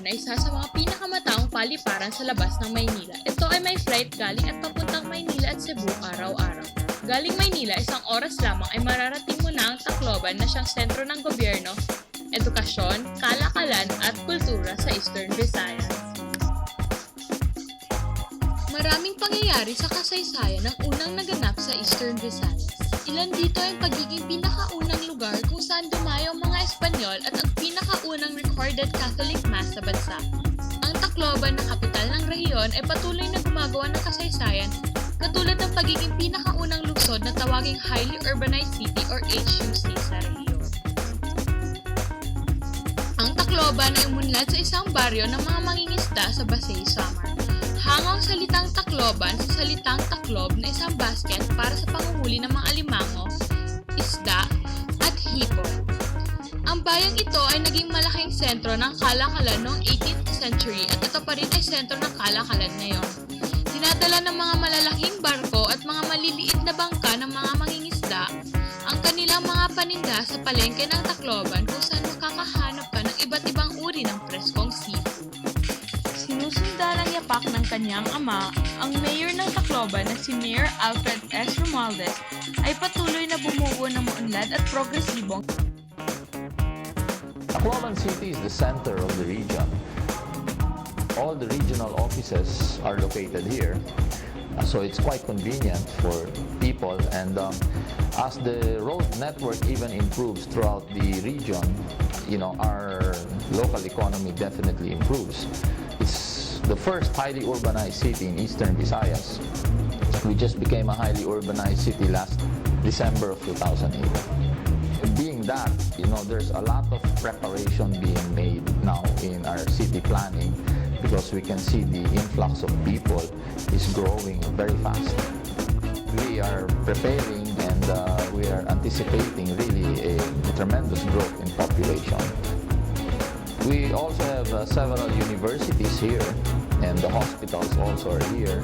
Tacloban ay isa sa mga pinakamataong paliparan sa labas ng Maynila. Ito ay may flight galing at papuntang Maynila at Cebu araw-araw. Galing Maynila, isang oras lamang ay mararating mo na ang Tacloban na siyang sentro ng gobyerno, edukasyon, kalakalan at kultura sa Eastern Visayas. Maraming pangyayari sa kasaysayan ng unang naganap sa Eastern Visayas. Ilan dito ay pagiging pinakaunang lugar kung saan dumayo ang mga Espanyol at ang pinakaunang recorded Catholic Mass sa bansa. Ang Tacloban na kapital ng rehiyon ay patuloy na gumagawa ng kasaysayan katulad ng pagiging pinakaunang lungsod na tawaging Highly Urbanized City or HUC sa rehiyon. Ang Tacloban ay umunlad sa isang baryo ng mga mangingisda sa Basay, Samar. Hango ang salitang Tacloban sa salitang taklob na isang basket para sa panguhuli ng mga alimango, bayang ito ay naging malaking sentro ng kalakalan noong 18th century at ito pa rin ay sentro ng kalakalan ngayon. Dinadala ng mga malalaking barko at mga maliliit na bangka ng mga mangingisda ang kanilang mga paninda sa palengke ng Tacloban kung saan makakahanap ka ng iba't ibang uri ng preskong seafood. Sinusundan ang yapak ng kanyang ama, ang mayor ng Tacloban na si Mayor Alfred S. Romualdez ay patuloy na bumuo ng maunlad at progresibong Tacloban City is the center of the region. All the regional offices are located here, so it's quite convenient for people. And um, as the road network even improves throughout the region, you know, our local economy definitely improves. It's the first highly urbanized city in Eastern Visayas. We just became a highly urbanized city last December of 2008 being that, you know, there's a lot of preparation being made now in our city planning because we can see the influx of people is growing very fast. We are preparing and uh, we are anticipating really a tremendous growth in population. We also have uh, several universities here and the hospitals also are here.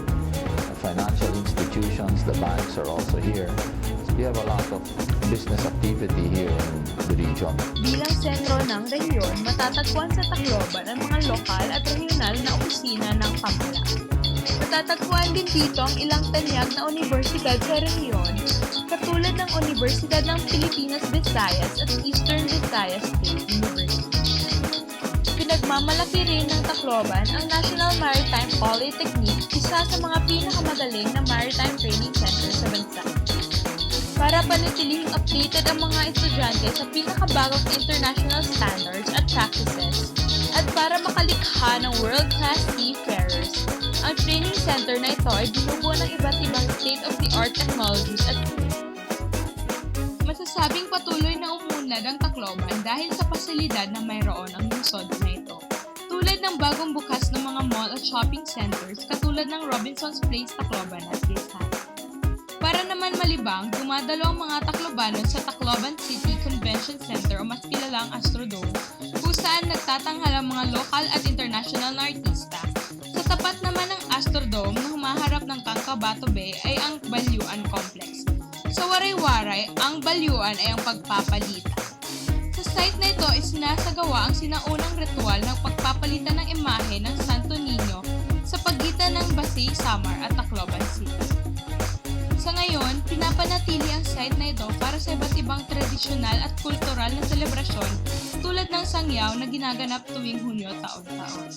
The financial institutions, the banks are also here. We have a lot of business activity here in the region. Bilang sentro ng rehiyon, matatagpuan sa Tacloban ang mga lokal at regional na opisina ng pamahalaan. Matatagpuan din dito ang ilang tanyag na universidad sa rehiyon, katulad ng Universidad ng Pilipinas Visayas at Eastern Visayas State University. Pinagmamalaki rin ng Tacloban ang National Maritime Polytechnic, isa sa mga pinakamagaling na maritime training center sa bansa para panatilihing updated ang mga estudyante sa pinakabagong international standards at practices at para makalikha ng world-class seafarers. Ang training center na ito ay binubuo ng iba't ibang state-of-the-art technologies at masasabing patuloy na umunlad ang Tacloban dahil sa pasilidad na mayroon ang lungsod na ito. Tulad ng bagong bukas ng mga mall at shopping centers katulad ng Robinson's Place Tacloban at Rizal. Para naman malibang, dumadalo ang mga Taclobanon sa Tacloban City Convention Center o mas kilalang Astrodome, kung saan nagtatanghal ang mga lokal at international na artista. Sa tapat naman ng Astrodome na humaharap ng Kangkabato Bay ay ang Balyuan Complex. Sa waray-waray, ang balyuan ay ang pagpapalita. Sa site na ito is sinasagawa ang sinaunang ritual ng pagpapalitan ng imahe ng Santo Niño sa pagitan ng Basay, Samar at Tacloban City. Sa ngayon, pinapanatili ang site na ito para sa iba't ibang tradisyonal at kultural na selebrasyon tulad ng sangyaw na ginaganap tuwing Hunyo taon-taon.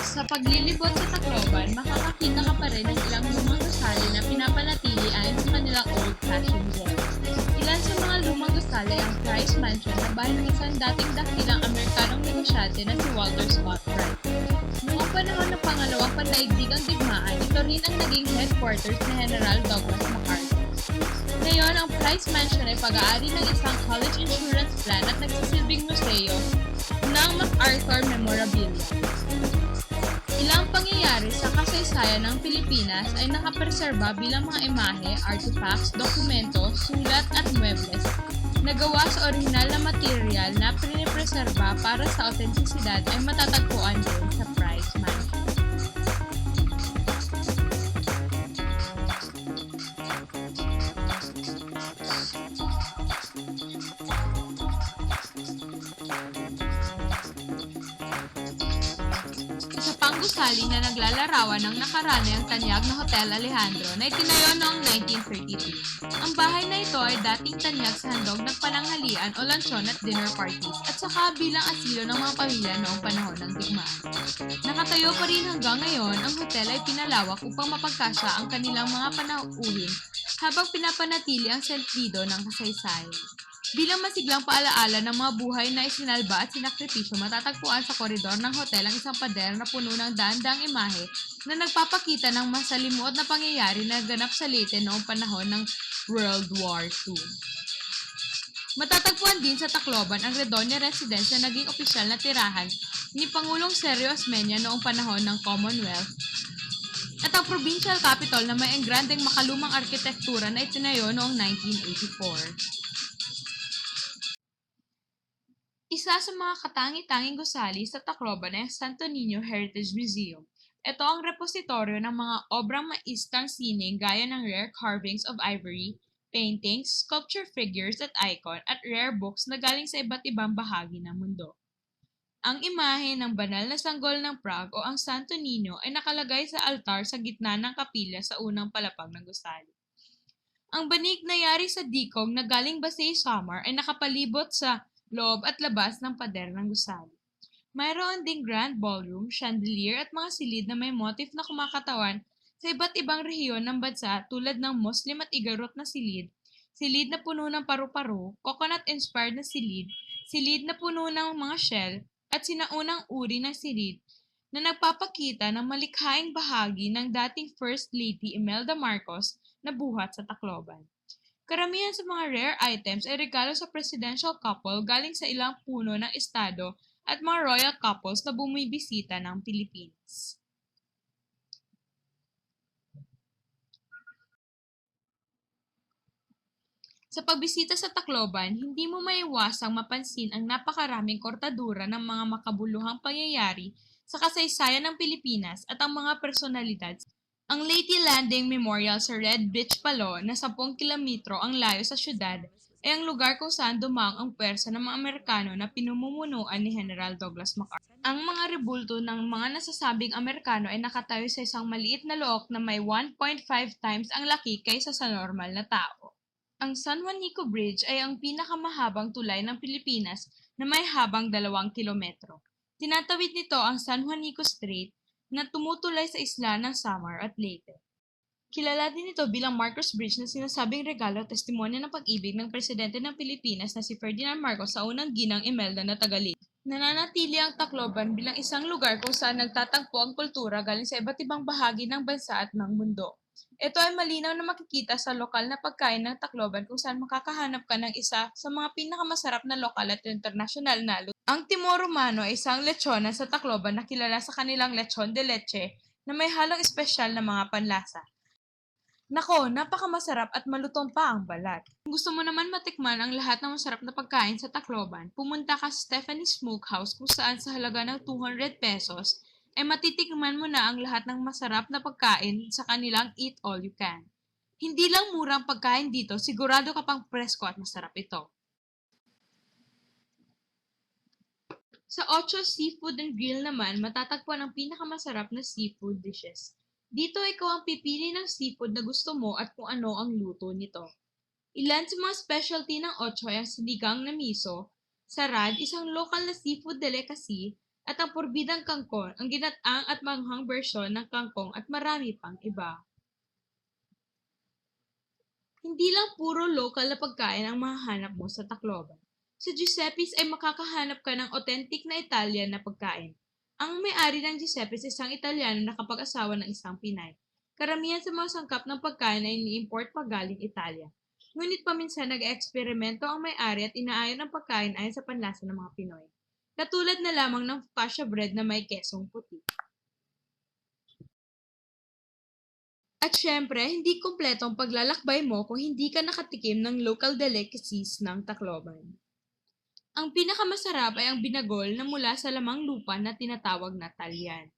Sa paglilibot sa Tacloban, makakakita ka pa rin ng ilang lumang gusali na pinapanatili ayon sa kanilang old-fashioned gem. Ilan sa mga lumang gusali ang Price Mansion na bahay ng isang dating dakilang Amerikanong negosyante na si Walter Scott Wright. Noong panahon ng pangalawang pandaigdigang digmaan, ito rin ang naging headquarters ni General Douglas MacArthur. Ngayon, ang Price Mansion ay pag-aari ng isang college insurance plan at nagsisilbing museo ng MacArthur Memorabilia. Ilang pangyayari sa kasaysayan ng Pilipinas ay nakapreserba bilang mga imahe, artifacts, dokumento, sulat at muebles na gawa sa orihinal na material na pinipreserba para sa autentisidad ay matatagpuan din sa pang gusali na naglalarawan ng nakaranayang tanyag na Hotel Alejandro na itinayo noong 1932. Ang bahay na ito ay dating tanyag sa handog ng pananghalian o lansyon at dinner parties at saka bilang asilo ng mga pamilya noong panahon ng digmaan. Nakatayo pa rin hanggang ngayon, ang hotel ay pinalawak upang mapagkasya ang kanilang mga panauhin habang pinapanatili ang sentido ng kasaysayan. Bilang masiglang paalaala ng mga buhay na isinalba at sinakripisyo, matatagpuan sa koridor ng hotel ang isang pader na puno ng daan-daang imahe na nagpapakita ng masalimuot na pangyayari na ganap sa Leyte noong panahon ng World War II. Matatagpuan din sa Tacloban ang Redonia Residence na naging opisyal na tirahan ni Pangulong Sergio Osmeña noong panahon ng Commonwealth at ang provincial capital na may engrandeng makalumang arkitektura na itinayo noong 1984. Isa sa mga katangi-tanging gusali sa Tacloban ay Santo Niño Heritage Museum. Ito ang repositoryo ng mga obrang maistang sining gaya ng rare carvings of ivory, paintings, sculpture figures at icon at rare books na galing sa iba't ibang bahagi ng mundo. Ang imahe ng banal na sanggol ng Prague o ang Santo Niño ay nakalagay sa altar sa gitna ng kapilya sa unang palapag ng gusali. Ang banig na yari sa dikong na galing Basay Samar ay nakapalibot sa loob at labas ng pader ng gusali. Mayroon ding grand ballroom, chandelier at mga silid na may motif na kumakatawan sa iba't ibang rehiyon ng bansa tulad ng Muslim at Igarot na silid, silid na puno ng paru-paro, coconut-inspired na silid, silid na puno ng mga shell, at sinaunang uri ng silid na nagpapakita ng malikhaing bahagi ng dating First Lady Imelda Marcos na buhat sa Tacloban. Karamihan sa mga rare items ay regalo sa presidential couple galing sa ilang puno ng estado at mga royal couples na bumibisita ng Pilipinas. Sa pagbisita sa Tacloban, hindi mo maiwasang mapansin ang napakaraming kortadura ng mga makabuluhang pangyayari sa kasaysayan ng Pilipinas at ang mga personalidad. Ang Leyte Landing Memorial sa Red Beach Palo na 10 kilometro ang layo sa syudad ay ang lugar kung saan dumaong ang pwersa ng mga Amerikano na pinumumunuan ni General Douglas MacArthur. Ang mga rebulto ng mga nasasabing Amerikano ay nakatayo sa isang maliit na look na may 1.5 times ang laki kaysa sa normal na tao. Ang San Juanico Bridge ay ang pinakamahabang tulay ng Pilipinas na may habang dalawang kilometro. Tinatawid nito ang San Juanico Strait na tumutulay sa isla ng Samar at Leyte. Kilala din ito bilang Marcos Bridge na sinasabing regalo at testimonya ng pag-ibig ng presidente ng Pilipinas na si Ferdinand Marcos sa unang ginang Imelda na Tagalog. Nananatili ang Tacloban bilang isang lugar kung saan nagtatagpo ang kultura galing sa iba't ibang bahagi ng bansa at ng mundo. Ito ay malinaw na makikita sa lokal na pagkain ng Tacloban kung saan makakahanap ka ng isa sa mga pinakamasarap na lokal at internasyonal na luto. Ang Timor Romano ay isang lechonan sa Tacloban na kilala sa kanilang lechon de leche na may halong espesyal na mga panlasa. Nako, napakamasarap at malutong pa ang balat. Kung gusto mo naman matikman ang lahat ng masarap na pagkain sa Tacloban, pumunta ka sa Stephanie Smokehouse kung saan sa halaga ng 200 pesos ay matitikman mo na ang lahat ng masarap na pagkain sa kanilang Eat All You Can. Hindi lang murang pagkain dito, sigurado ka pang presko at masarap ito. Sa Ocho Seafood and Grill naman, matatagpuan ang pinakamasarap na seafood dishes. Dito ikaw ang pipili ng seafood na gusto mo at kung ano ang luto nito. Ilan sa mga specialty ng Ocho ay ang sinigang na miso, sarad, isang local na seafood delicacy, at ang porbidang kangkong, ang ginataang at manghang bersyon ng kangkong at marami pang iba. Hindi lang puro local na pagkain ang mahahanap mo sa Tacloban. Sa Giuseppe's ay makakahanap ka ng authentic na Italian na pagkain. Ang may-ari ng Giuseppe's isang Italiano na kapag-asawa ng isang Pinay. Karamihan sa mga sangkap ng pagkain ay ini-import pa galing Italia. Ngunit paminsan nag-eksperimento ang may-ari at inaayon ang pagkain ayon sa panlasa ng mga Pinoy. Katulad na lamang ng focaccia bread na may kesong puti. At syempre, hindi kumpleto ang paglalakbay mo kung hindi ka nakatikim ng local delicacies ng Tacloban. Ang pinakamasarap ay ang binagol na mula sa lamang lupa na tinatawag na talyan.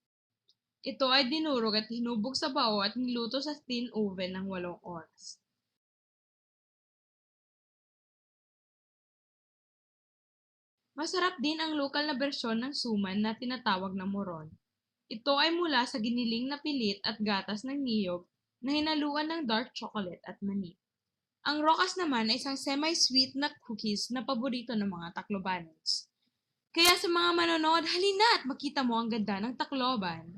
Ito ay dinurog at hinubog sa bao at niluto sa thin oven ng walong oras. Masarap din ang lokal na bersyon ng suman na tinatawag na moron. Ito ay mula sa giniling na pilit at gatas ng niyog na hinaluan ng dark chocolate at mani. Ang rokas naman ay isang semi-sweet na cookies na paborito ng mga Taclobaners. Kaya sa mga manonood, halina at makita mo ang ganda ng Tacloban.